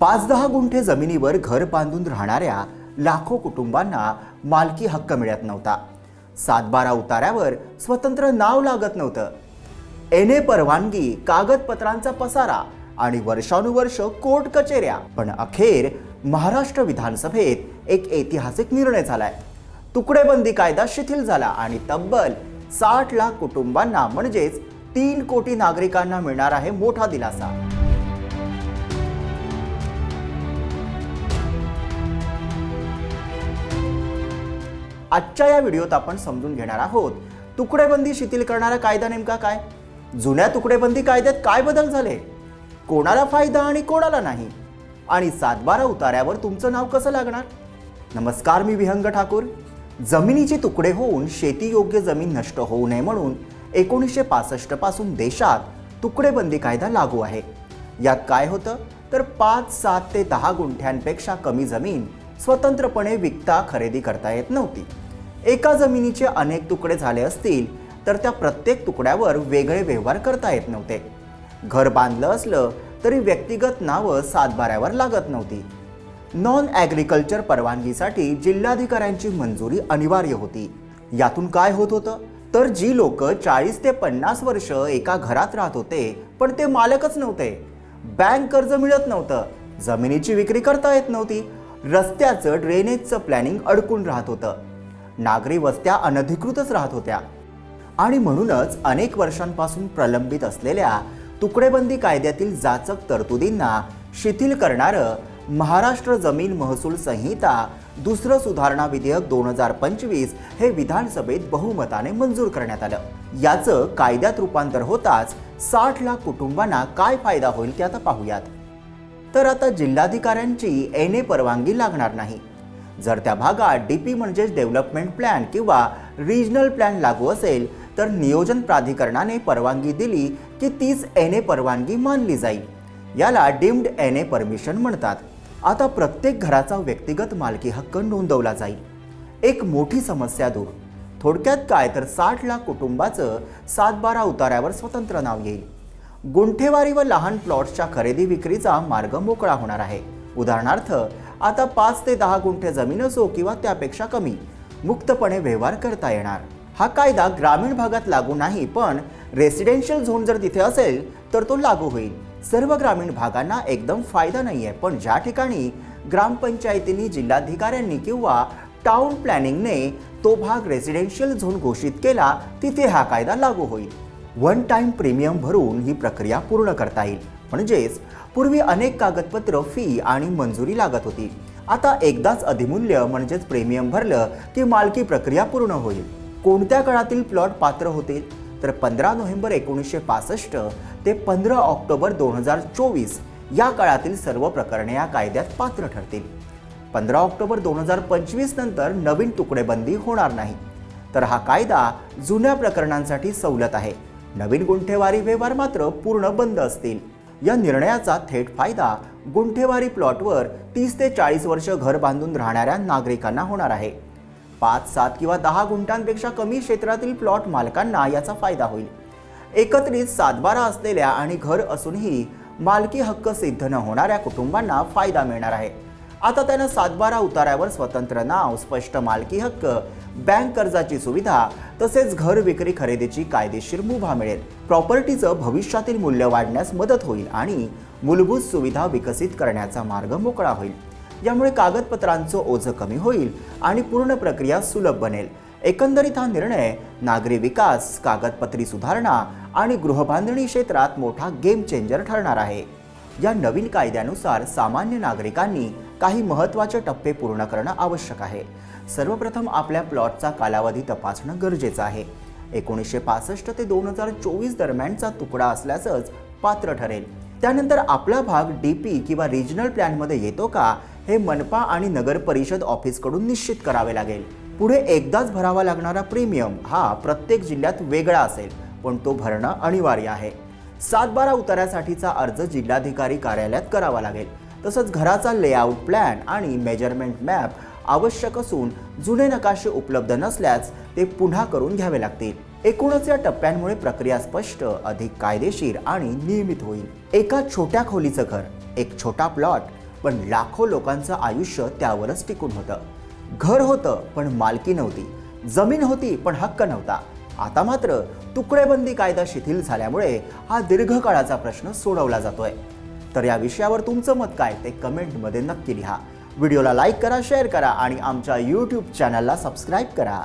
पाच दहा गुंठे जमिनीवर घर बांधून राहणाऱ्या लाखो कुटुंबांना मालकी हक्क मिळत नव्हता. सातबारा उतार्यावर स्वतंत्र नाव लागत नव्हतं. एन ए परवानगी कागदपत्रांचा पसारा आणि वर्षानुवर्ष कोर्ट कचेऱ्या. पण अखेर महाराष्ट्र विधानसभेत एक ऐतिहासिक निर्णय झालाय. तुकडेबंदी कायदा शिथिल झाला आणि तब्बल साठ लाख कुटुंबांना म्हणजेच तीन कोटी नागरिकांना मिळणार आहे मोठा दिलासा. आजच्या या व्हिडिओत आपण समजून घेणार आहोत. तुकडेबंदी शिथिल करणारा कायदा नेमका काय? जुन्या तुकडेबंदी कायद्यात काय बदल झाले? कोणाला फायदा आणि कोणाला नाही? आणि सातबारा उतार्यावर तुमचं नाव कसं लागणार? नमस्कार मी विहंग ठाकूर. जमिनीचे तुकडे होऊन शेतीयोग्य जमीन नष्ट होऊ नये म्हणून एकोणीसशे पासष्टपासून देशात तुकडेबंदी कायदा लागू आहे. यात काय होतं? तर पाच सात ते दहा गुंठ्यांपेक्षा कमी जमीन स्वतंत्रपणे विकता खरेदी करता येत नव्हती. एका जमिनीचे अनेक तुकडे झाले असतील तर त्या प्रत्येक तुकड्यावर वेगळे व्यवहार करता येत नव्हते. घर बांधलं असलं तरी व्यक्तिगत नावं सातबाऱ्यावर लागत नव्हती. नॉन ॲग्रिकल्चर परवानगीसाठी जिल्हाधिकाऱ्यांची मंजुरी अनिवार्य होती. यातून काय होत होतं? तर जी लोक चाळीस ते पन्नास वर्ष एका घरात राहत होते पण ते मालकच नव्हते. बँक कर्ज मिळत नव्हतं. जमिनीची विक्री करता येत नव्हती. रस्त्याचं ड्रेनेजचं प्लॅनिंग अडकून राहत होतं. नागरी वस्त्या अनधिकृतच राहत होत्या. आणि म्हणूनच अनेक वर्षांपासून प्रलंबित असलेल्या तुकडेबंदी कायद्यातील जाचक तरतुदींना शिथिल करणारं महाराष्ट्र जमीन महसूल संहिता दुसरं सुधारणा विधेयक दोन हजार पंचवीस हे विधानसभेत बहुमताने मंजूर करण्यात आलं. याचं कायद्यात रूपांतर होताच साठ लाख कुटुंबांना काय फायदा होईल ते आता पाहूयात. तर आता जिल्हाधिकाऱ्यांची एन ए परवानगी लागणार नाही. जर त्या भागात डी पी म्हणजेच डेव्हलपमेंट प्लॅन किंवा रिजनल प्लॅन लागू असेल तर नियोजन प्राधिकरणाने परवानगी दिली की तीच एन ए परवानगी मानली जाईल. याला डीम्ड एन ए परमिशन म्हणतात. आता प्रत्येक घराचा व्यक्तिगत मालकी हक्क नोंदवला जाईल. एक मोठी समस्या दूर. थोडक्यात काय तर साठ लाख कुटुंबाचं सातबारा उतार्यावर स्वतंत्र नाव येईल. गुंठेवारी व लहान प्लॉट्सच्या खरेदी विक्रीचा मार्ग मोकळा होणार आहे. उदाहरणार्थ आता पाच ते दहा गुंठे जमीन असो किंवा त्यापेक्षा कमी. मुक्तपणे व्यवहार करता येणार. हा कायदा ग्रामीण भागात लागू नाही पण रेसिडेन्शियल झोन जर तिथे असेल तर तो लागू होईल. सर्व ग्रामीण भागांना एकदम फायदा नाही आहे पण ज्या ठिकाणी ग्रामपंचायतींनी जिल्हाधिकाऱ्यांनी किंवा टाउन प्लॅनिंगने तो भाग रेसिडेन्शियल झोन घोषित केला तिथे हा कायदा लागू होईल. वन टाइम प्रीमियम भरून ही प्रक्रिया पूर्ण करता येईल. म्हणजेच पूर्वी अनेक कागदपत्र फी आणि मंजुरी लागत होती. आता एकदाच अधिमूल्य म्हणजेच प्रीमियम भरलं की मालकी प्रक्रिया पूर्ण होईल. कोणत्या काळातील प्लॉट पात्र होतील? तर पंधरा नोव्हेंबर एकोणीसशे पासष्ट ते पंधरा ऑक्टोबर दोन हजार चोवीस या काळातील सर्व प्रकरणे या कायद्यात पात्र ठरतील. पंधरा ऑक्टोबर दोन हजार पंचवीस नंतर नवीन तुकडेबंदी होणार नाही. तर हा कायदा जुन्या प्रकरणांसाठी सवलत आहे. नवीन गुंठेवारी व्यवहार मात्र पूर्ण बंद असतील. या निर्णयाचा थेट फायदा गुंठेवारी प्लॉटवर तीस ते चाळीस वर्ष घर बांधून राहणाऱ्या नागरिकांना होणार आहे. पाच सात किंवा दहा गुंठांपेक्षा कमी क्षेत्रातील प्लॉट मालकांना याचा फायदा होईल. एकत्रित सातबारा असलेल्या आणि घर असूनही मालकी हक्क सिद्ध न होणाऱ्या कुटुंबांना फायदा मिळणार आहे. आता त्यांना सातबारा उताऱ्यावर स्वतंत्र नाव स्पष्ट मालकी हक्क बँक कर्जाची सुविधा तसेच घर विक्री खरेदीची कायदेशीर मुभा मिळेल. प्रॉपर्टीचं भविष्यातील मूल्य वाढण्यास मदत होईल आणि मूलभूत सुविधा विकसित करण्याचा मार्ग मोकळा होईल. यामुळे कागदपत्रांचं ओझं कमी होईल आणि पूर्ण प्रक्रिया सुलभ बनेल. एकंदरीत हा निर्णय नागरी विकास कागदपत्री सुधारणा आणि गृहबांधणी क्षेत्रात मोठा गेम चेंजर ठरणार आहे. या नवीन कायद्यानुसार सामान्य नागरिकांनी काही महत्त्वाचे टप्पे पूर्ण करणं आवश्यक आहे. सर्वप्रथम आपल्या प्लॉटचा कालावधी तपासणं गरजेचं आहे. एकोणीसशे पासष्ट ते दोन हजार चोवीस दरम्यानचा तुकडा असल्याचंच पात्र ठरेल. त्यानंतर आपला भाग डी पी किंवा रिजनल प्लॅनमध्ये येतो का हे मनपा आणि नगर परिषद ऑफिसकडून निश्चित करावे लागेल. पुढे एकदाच भरावा लागणारा प्रीमियम हा प्रत्येक जिल्ह्यात वेगळा असेल पण तो भरणं अनिवार्य आहे. सातबारा उतारासाठीचा अर्ज जिल्हाधिकारी कार्यालयात करावा लागेल. तसंच घराचा लेआउट प्लॅन आणि मेजरमेंट मॅप आवश्यक असून जुने नकाशे उपलब्ध नसल्यास ते पुन्हा करून घ्यावे लागतील. एकूणच या टप्प्यांमुळे प्रक्रिया स्पष्ट अधिक कायदेशीर आणि नियमित होईल. एका छोट्या खोलीचं घर एक छोटा प्लॉट पण लाखो लोकांचं आयुष्य त्यावरच टिकून होतं. घर होतं पण मालकी नव्हती. जमीन होती पण हक्क नव्हता. आता मात्र तुकडेबंदी कायदा शिथिल झाल्यामुळे हा दीर्घकाळाचा प्रश्न सोडवला जातोय. तर या विषयावर तुमचं मत काय ते कमेंटमध्ये नक्की लिहा. व्हिडिओला लाईक करा शेअर करा आणि आमच्या यूट्यूब चॅनलला सबस्क्राईब करा.